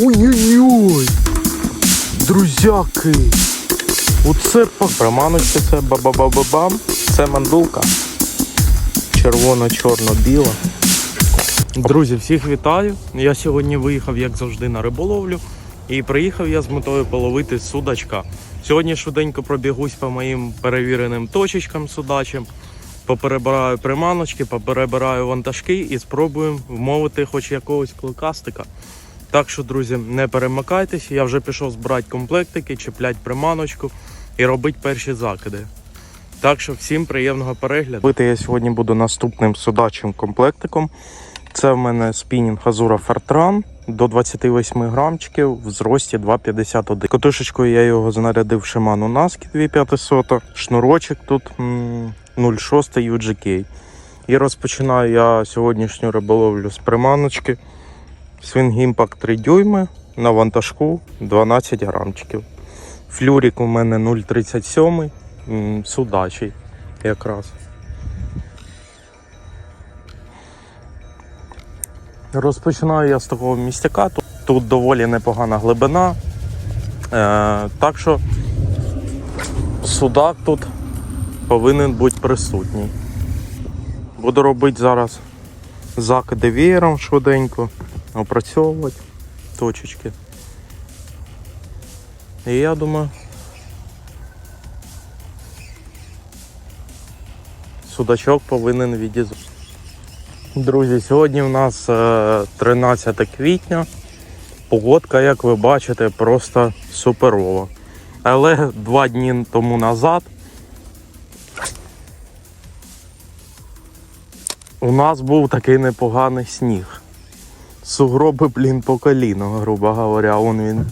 Ой-ой-ой! Друзяки! Оце пак. Приманочки це ба-ба-ба-ба-бам. Це мандулка. Червоно-чорно-біла. Друзі, всіх вітаю. Я сьогодні виїхав, як завжди, на риболовлю. І приїхав я з метою половити судачка. Сьогодні швиденько пробігусь по моїм перевіреним точечкам судачим. Поперебираю приманочки, поперебираю вантажки і спробуємо вмовити хоч якогось кликастика. Так що, друзі, не перемикайтесь, я вже пішов збирати комплектики, чіплять приманочку і робити перші закиди. Так що всім приємного перегляду. Бити я сьогодні буду наступним судачим комплектиком. Це в мене спінінг Азура Фертран до 28 грамчиків в зрості 2,51. Котушечкою я його знарядив Shimano Naski 2500, шнурочок тут 0,6 UGK. І розпочинаю я сьогоднішню риболовлю з приманочки. Impact 3 дюйми на вантажку 12 грамчиків. Флюрик у мене 0,37, судачий якраз. Розпочинаю я з такого містяка. Тут, тут доволі непогана глибина. Е, так що судак тут повинен бути присутній. Буду робити зараз закиди веєром швиденько, опрацьовувати точечки. І я думаю, судачок повинен відізвати. Друзі, сьогодні в нас е, 13 квітня. Погодка, як ви бачите, просто суперова. Але два дні тому назад у нас був такий непоганий сніг. Сугроби, блін, по коліно, грубо говоря, он він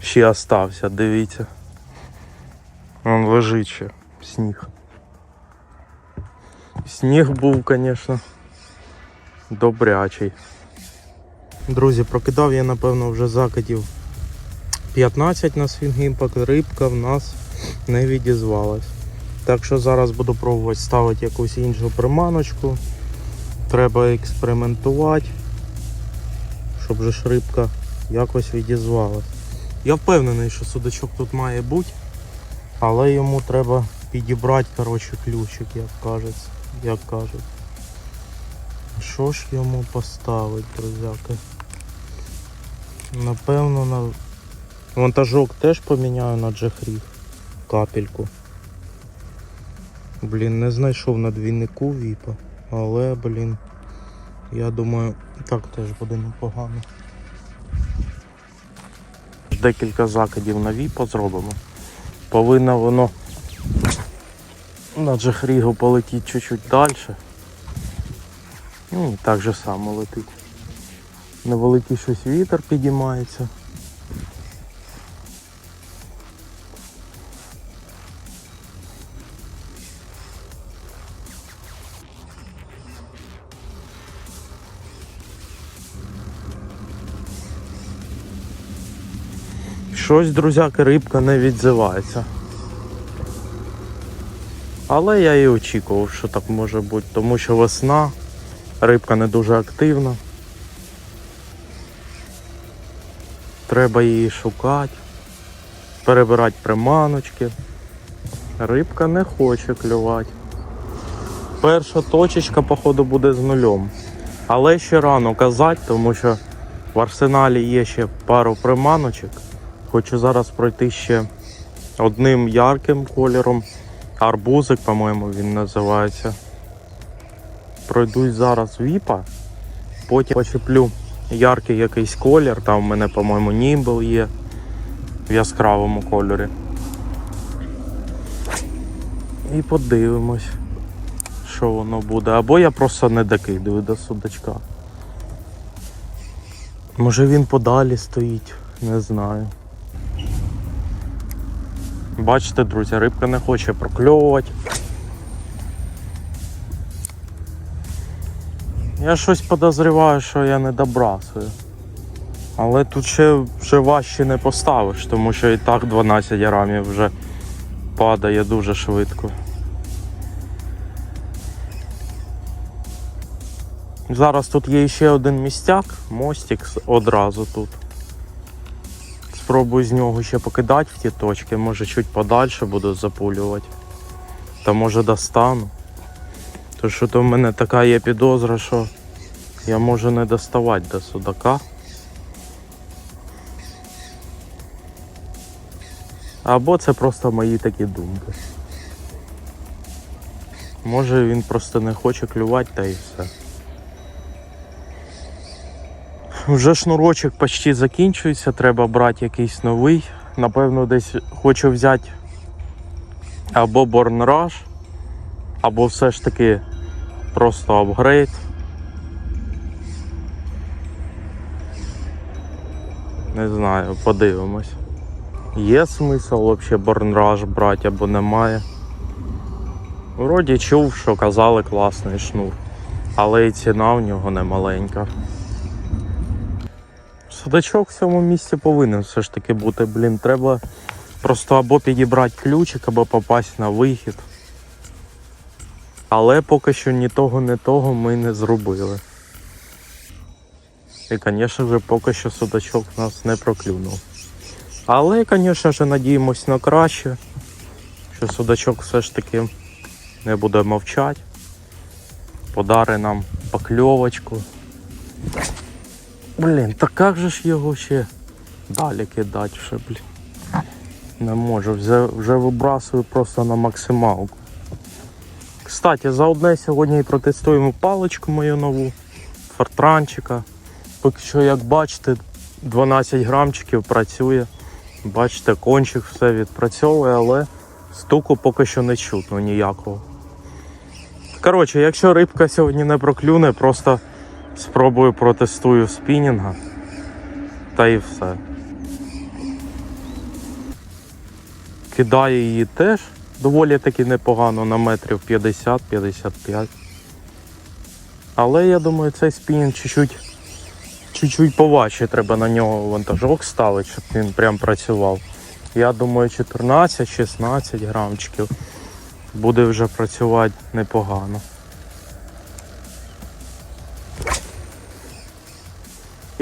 ще остався, дивіться. Он лежить ще сніг. Сніг був, звісно добрячий. Друзі, прокидав я, напевно, вже закидів 15 на свінгімпак, рибка в нас не відізвалась. Так що зараз буду пробувати ставити якусь іншу приманочку. Треба експериментувати, щоб же ж рибка якось відізвалась. Я впевнений, що судачок тут має бути, але йому треба підібрати коротше, ключик, як кажуть. Як кажуть. Що ж йому поставити, друзяки? Напевно, на вантажок теж поміняю на джехріг капельку. Блін, не знайшов на двійнику віпа, але, блін, я думаю, так теж буде непогано. Декілька закидів на віпа зробимо. Повинно воно на джехрігу полетіти чуть-чуть далі. Ну, і так же само летить. Невеликий щось вітер підіймається. Щось, друзяки, рибка не відзивається. Але я і очікував, що так може бути, тому що весна. Рибка не дуже активна. Треба її шукати, перебирати приманочки. Рибка не хоче клювати. Перша точечка, походу, буде з нульом. Але ще рано казати, тому що в арсеналі є ще пару приманочок. Хочу зараз пройти ще одним ярким кольором. Арбузик, по-моєму, він називається пройдусь зараз віпа, потім почеплю яркий якийсь колір, там в мене, по-моєму, німбл є в яскравому кольорі. І подивимось, що воно буде. Або я просто не докидую до судачка. Може він подалі стоїть, не знаю. Бачите, друзі, рибка не хоче прокльовувати. Я щось подозріваю, що я не добрасую. Але тут ще вже важче не поставиш, тому що і так 12 грамів вже падає дуже швидко. Зараз тут є ще один містяк, мостик одразу тут. Спробую з нього ще покидати в ті точки, може чуть подальше буду запулювати. Та може достану. То що то в мене така є підозра, що я можу не доставати до судака. Або це просто мої такі думки. Може він просто не хоче клювати та і все. Вже шнурочок почти закінчується, треба брати якийсь новий. Напевно, десь хочу взяти або Born Rush, або все ж таки просто апгрейд. Не знаю, подивимось. Є смисл взагалі Born Rush брати або немає. Вроді чув, що казали класний шнур, але і ціна в нього не маленька. Судачок в цьому місці повинен все ж таки бути, блін, треба просто або підібрати ключик, або попасть на вихід. Але поки що ні того, ні того ми не зробили. І, звісно ж, поки що судачок нас не проклюнув. Але, звісно ж, надіємось на краще, що судачок все ж таки не буде мовчати. Подари нам покльовочку. Блін, та як же ж його ще далі кидати ще, блін. Не можу, вже, вже вибрасую просто на максималку. Кстати, за одне сьогодні і протестуємо паличку мою нову, фортранчика. Поки що, як бачите, 12 грамчиків працює. Бачите, кончик все відпрацьовує, але стуку поки що не чутно ніякого. Коротше, якщо рибка сьогодні не проклюне, просто спробую протестую спінінга. Та і все. Кидаю її теж доволі таки непогано на метрів 50-55. Але я думаю, цей спінінг чуть-чуть чуть-чуть поважче треба на нього вантажок ставити, щоб він прям працював. Я думаю, 14-16 грамчиків буде вже працювати непогано.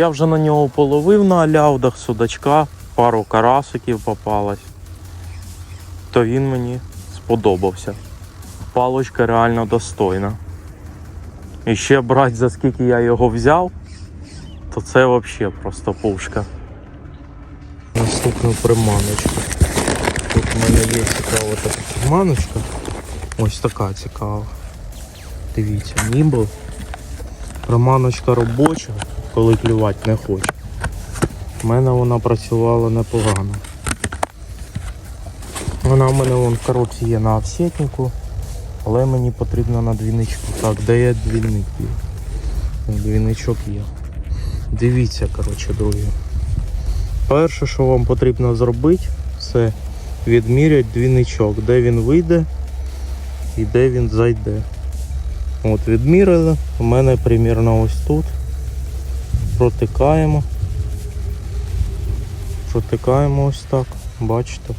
Я вже на нього половив на аляудах судачка, пару карасиків попалось. То він мені сподобався. Палочка реально достойна. І ще брати за скільки я його взяв, то це взагалі просто пушка. Наступну приманочку. Тут в мене є цікава така приманочка. Ось така цікава. Дивіться, ніби. Приманочка робоча, коли клювати не хоче. У мене вона працювала непогано. Вона в мене вон в коробці є на офсетнику, але мені потрібно на двійничку. Так, де є двійник? Двійничок є. Дивіться, коротше, друзі. Перше, що вам потрібно зробити, це відміряти двійничок, де він вийде і де він зайде. От відміряли, у мене примірно ось тут. Протикаємо. Протикаємо ось так, бачите.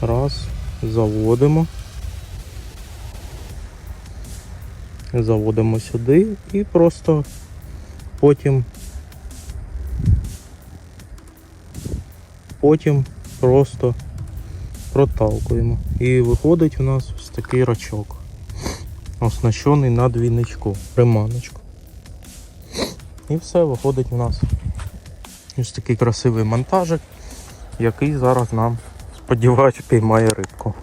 Раз, заводимо. Заводимо сюди і просто потім потім просто проталкуємо. І виходить у нас ось такий рачок, оснащений на двійничку, приманочку. І все, виходить у нас ось такий красивий монтажик, який зараз нам, сподіваюся, піймає рибку.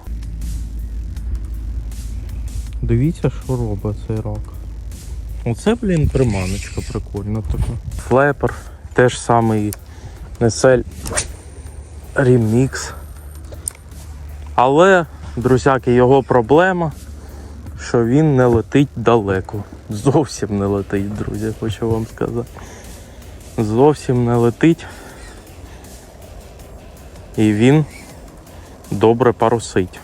Дивіться, що робить цей рак. Оце, блін, приманочка прикольна така. Флепер, теж самий Несель ремікс. Але, друзяки, його проблема, що він не летить далеко. Зовсім не летить, друзі, хочу вам сказати. Зовсім не летить. І він добре парусить.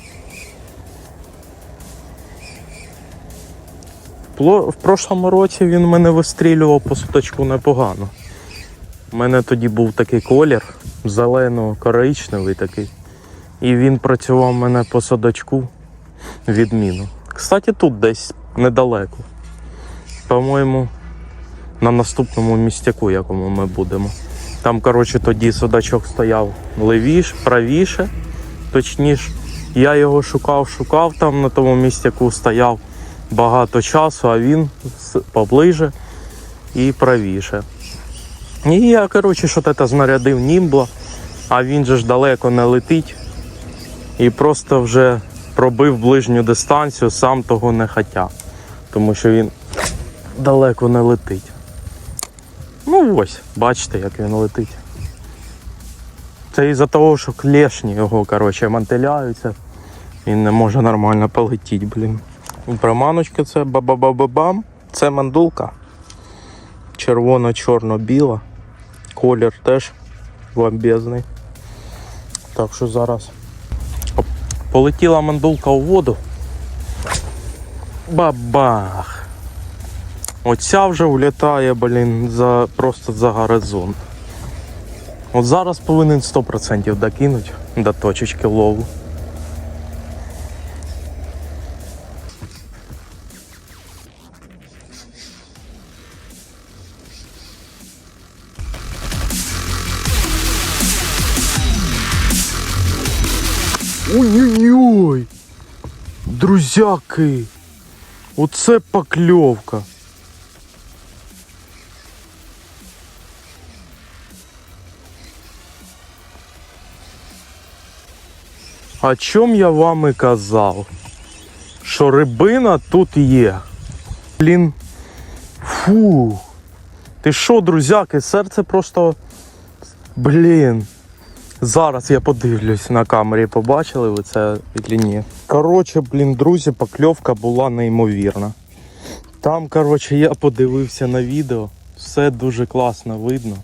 В прошлому році він мене вистрілював по суточку непогано. У мене тоді був такий колір, зелено-коричневий такий. І він працював мене по садочку відміну. Кстати, тут десь недалеко. По-моєму, на наступному містяку, якому ми будемо. Там, коротше, тоді судачок стояв левіш, правіше. Точніше, я його шукав, шукав там на тому місці, яку стояв багато часу, а він поближе і правіше. І я, коротше, що це знарядив німбла, а він же ж далеко не летить. І просто вже пробив ближню дистанцію, сам того не хотя. Тому що він далеко не летить. Ну ось, бачите, як він летить. Це із-за того, що клешні його, коротше, мантиляються. Він не може нормально полетіти, блін. Приманочка це ба-ба-ба-ба-бам. Це мандулка. Червоно-чорно-біла. Колір теж бомбезний. Так що зараз. Полетіла мандулка у воду. Бабах! Оця вже влітає, блін, за, просто за горизонт. От зараз повинен 100% докинути до точечки лову. Ой-ой-ой! Друзяки! Оце покльовка! О чому я вам і казав? Що рибина тут є. Блін. Фу. Ти що, друзяки, серце просто. Блін. Зараз я подивлюсь на камері, побачили ви це чи ні. Коротше, блін, друзі, покльовка була неймовірна. Там, коротше, я подивився на відео, все дуже класно видно.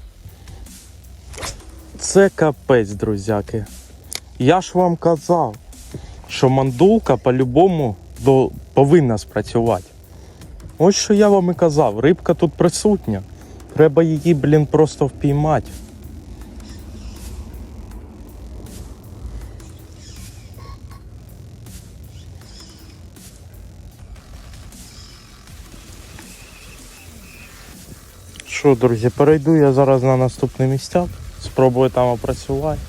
Це капець, друзяки. Я ж вам казав, що мандулка по-любому повинна спрацювати. Ось що я вам і казав, рибка тут присутня. Треба її, блін, просто впіймати. Що, друзі, перейду я зараз на наступне місця, спробую там опрацювати,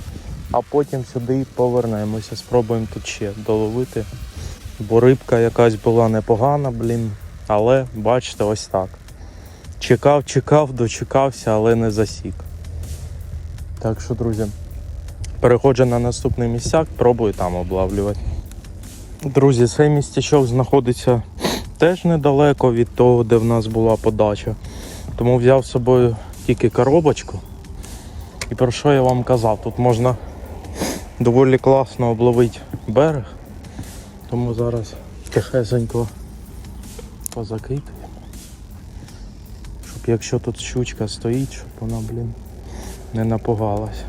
а потім сюди повернемося. Спробуємо тут ще доловити. Бо рибка якась була непогана, блін. Але бачите, ось так. Чекав, чекав, дочекався, але не засік. Так що, друзі, переходжу на наступний місцяк, пробую там облавлювати. Друзі, цей містечок знаходиться теж недалеко від того, де в нас була подача. Тому взяв з собою тільки коробочку. І про що я вам казав? Тут можна доволі класно обловити берег. Тому зараз тихесенько позакидаю. Щоб якщо тут щучка стоїть, щоб вона, блін, не напугалась.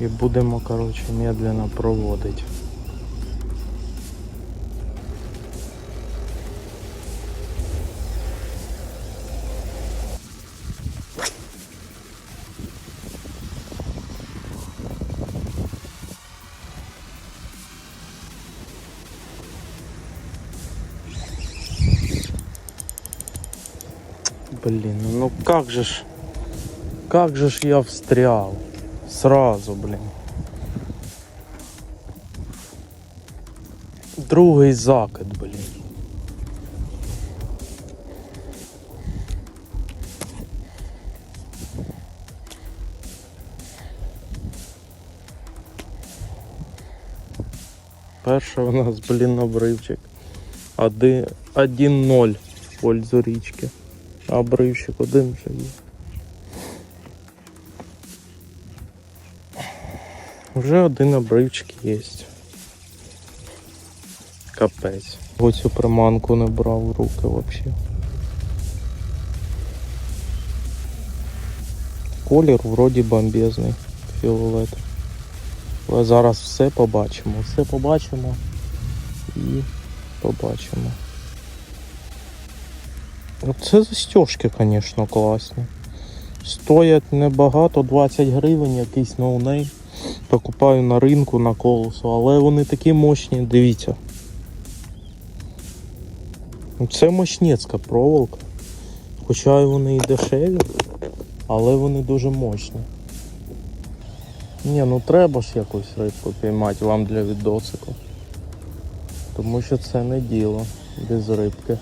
І будемо, коротше, медленно проводити. Как же ж, как же ж я встрял сразу, блин. Другий закид, блін. Перший у нас, блін, обривчик. Один- 1-0 в пользу річки. А один вже є. Вже один обривчик є. Капець. Ось цю приманку не брав в руки взагалі. Колір вроді бомбезний, фіолет. Але зараз все побачимо. Все побачимо і побачимо. Це застежки, звісно, класні. Стоять небагато, 20 гривень, якийсь ноунейм. Покупаю на ринку на колесо, але вони такі мощні, дивіться. Це мощнецька проволока. Хоча вони і дешеві, але вони дуже мощні. Ні, ну треба ж якусь рибку піймати вам для відосику. Тому що це не діло без рибки.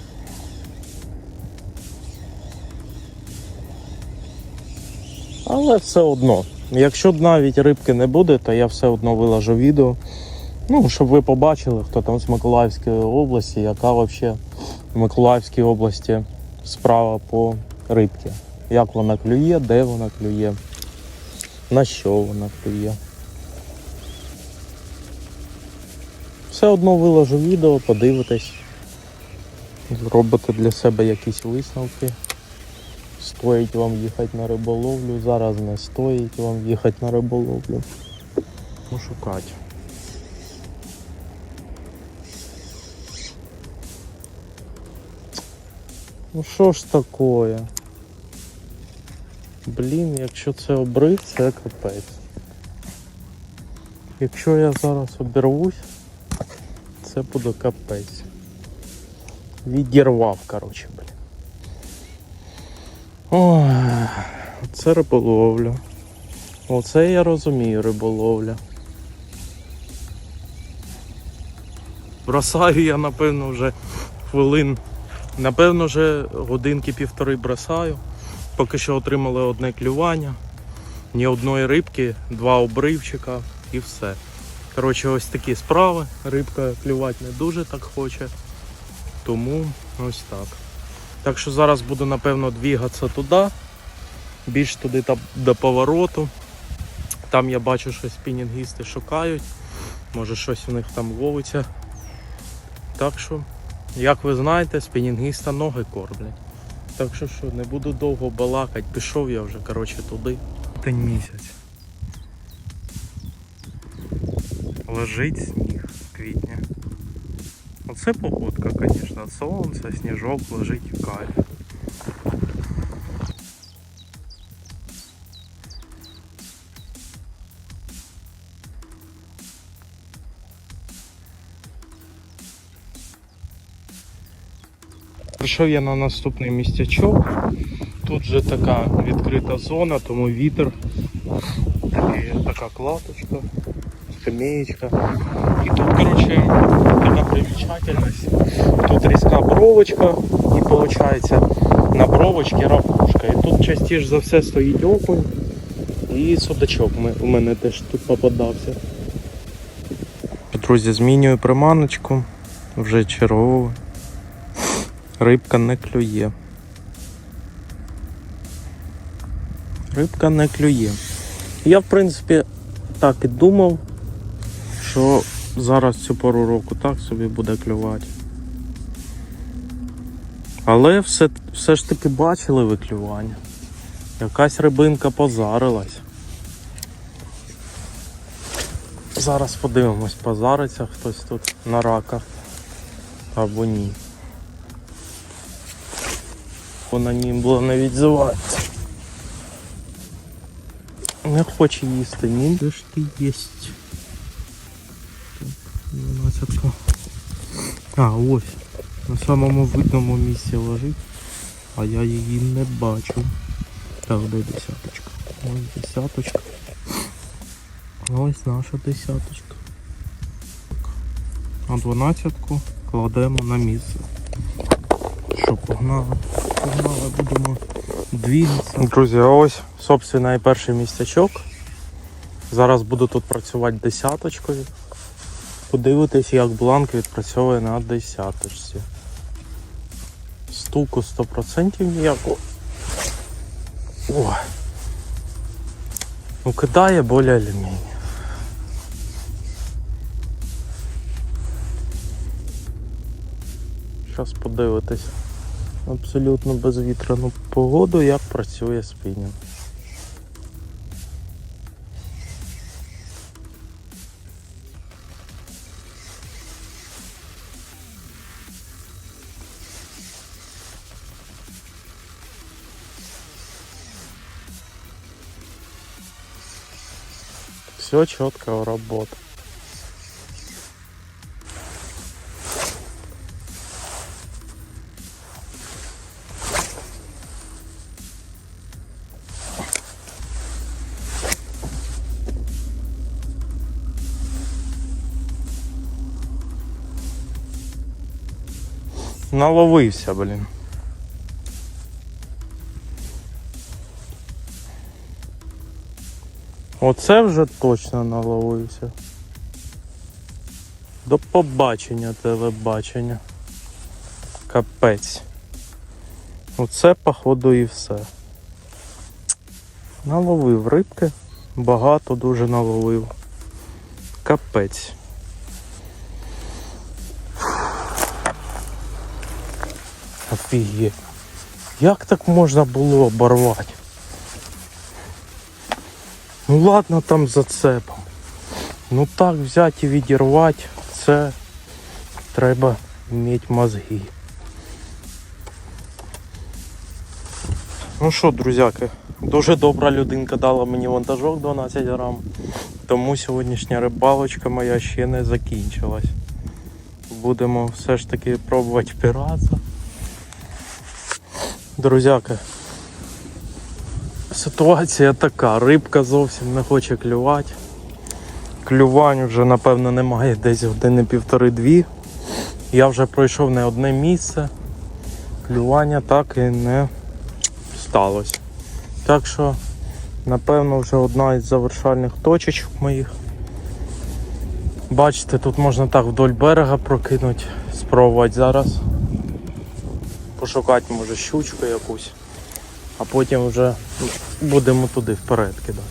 Але все одно. Якщо навіть рибки не буде, то я все одно виложу відео. Ну, щоб ви побачили, хто там з Миколаївської області, яка взагалі в Миколаївській області справа по рибці. Як вона клює, де вона клює, на що вона клює. Все одно виложу відео, подивитесь, зробите для себе якісь висновки. Стоїть вам їхати на риболовлю, зараз не стоїть вам їхати на риболовлю. Ну, шукати. Ну що ж такое? Блін, якщо це обрив, це капець. Якщо я зараз обірвусь, це буде капець. Відірвав, коротше, блін. Ой, це риболовля. Оце я розумію риболовля. Бросаю я, напевно, вже хвилин. Напевно, вже годинки півтори бросаю. Поки що отримали одне клювання, ні одної рибки, два обривчика і все. Коротше, ось такі справи. Рибка клювати не дуже так хоче. Тому ось так. Так що зараз буду напевно двігатися туди, більш туди та- до повороту. Там я бачу, що спінінгісти шукають. Може щось у них там ловиться. Так що, як ви знаєте, спінінгіста ноги кормлять. Так що що, не буду довго балакати, пішов я вже коротше, туди. День місяць. Лежить сніг. Оце погодка, звісно. Сонце, сніжок лежить в кайф. Прийшов я на наступний містячок. Тут вже така відкрита зона, тому вітер. Такий, така клаточка, скамеєчка. І тут, коротше, така примічательність. Тут різка бровочка і виходить на бровочці ракушка. І тут частіше за все стоїть окунь і судачок у мене теж тут попадався. Друзі, змінюю приманочку. Вже чергову. Рибка не клює. Рибка не клює. Я, в принципі, так і думав, що зараз цю пору року так собі буде клювати. Але все, все ж таки бачили ви клювання. Якась рибинка позарилась. Зараз подивимось, позариться хтось тут на рака або ні. Вона ним було не відзивається. Не хоче їсти, ні. Де ж ти єсть? 12. А, ось. На самому видному місці лежить, а я її не бачу. Так, де десяточка? Ось десяточка. Ось наша десяточка. А дванадцятку кладемо на місце. Що, погнали? Погнали, будемо двігатися. Друзі, ось, собственно, і перший містячок. Зараз буду тут працювати десяточкою. Подивитись, як бланк відпрацьовує на десяточці. Стуку 100% ніякого. О. Ну, кидає более алюміній. Зараз подивитись абсолютно безвітряну погоду, як працює спінінг. все четко работает. работа. Наловився, блин. Оце вже точно наловився. До побачення телебачення. Капець. Оце, походу, і все. Наловив рибки. Багато дуже наловив. Капець. Офігеть. Як так можна було оборвати? Ну ладно там зацепом. Ну так взяти і відірвати, це треба мати мозги. Ну що, друзяки, дуже добра людинка дала мені вантажок 12 грам, тому сьогоднішня рибалочка моя ще не закінчилась. Будемо все ж таки пробувати пірата. Друзяки, ситуація така, рибка зовсім не хоче клювати. Клювань вже напевно немає десь години півтори-дві. Я вже пройшов не одне місце. Клювання так і не сталося. Так що, напевно, вже одна із завершальних точечок моїх. Бачите, тут можна так вдоль берега прокинути, спробувати зараз. Пошукати може щучку якусь, а потім вже будемо туди вперед кидати.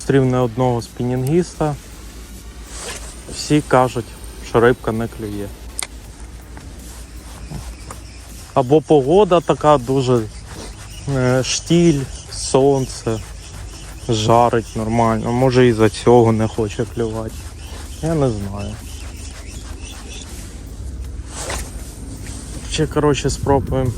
Стрів не одного спінінгіста. Всі кажуть, що рибка не клює. Або погода така дуже е, штіль, сонце, жарить нормально. Може і за цього не хоче клювати. Я не знаю. Ще коротше спробуємо.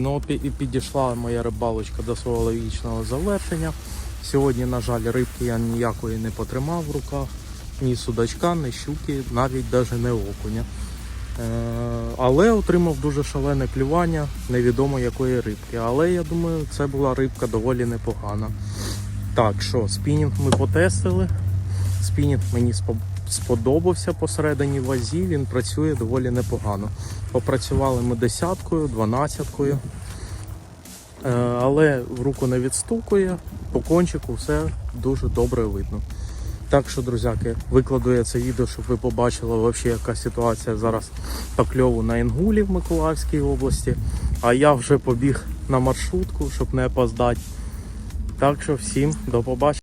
Друзі, і підійшла моя рибалочка до свого логічного завершення. Сьогодні, на жаль, рибки я ніякої не потримав в руках, ні судачка, ні щуки, навіть навіть не окуня. Е, але отримав дуже шалене клювання невідомо якої рибки. Але я думаю, це була рибка доволі непогана. Так що, спінінг ми потестили. Спінінг мені сподобався посередині вазі, він працює доволі непогано. Попрацювали ми десяткою, дванадцяткою. Е, Але в руку не відстукує, по кончику все дуже добре видно. Так що, друзяки, викладу я це відео, щоб ви побачили вообще, яка ситуація зараз по кльову на Інгулі в Миколаївській області. А я вже побіг на маршрутку, щоб не опоздати. Так що всім до побачення.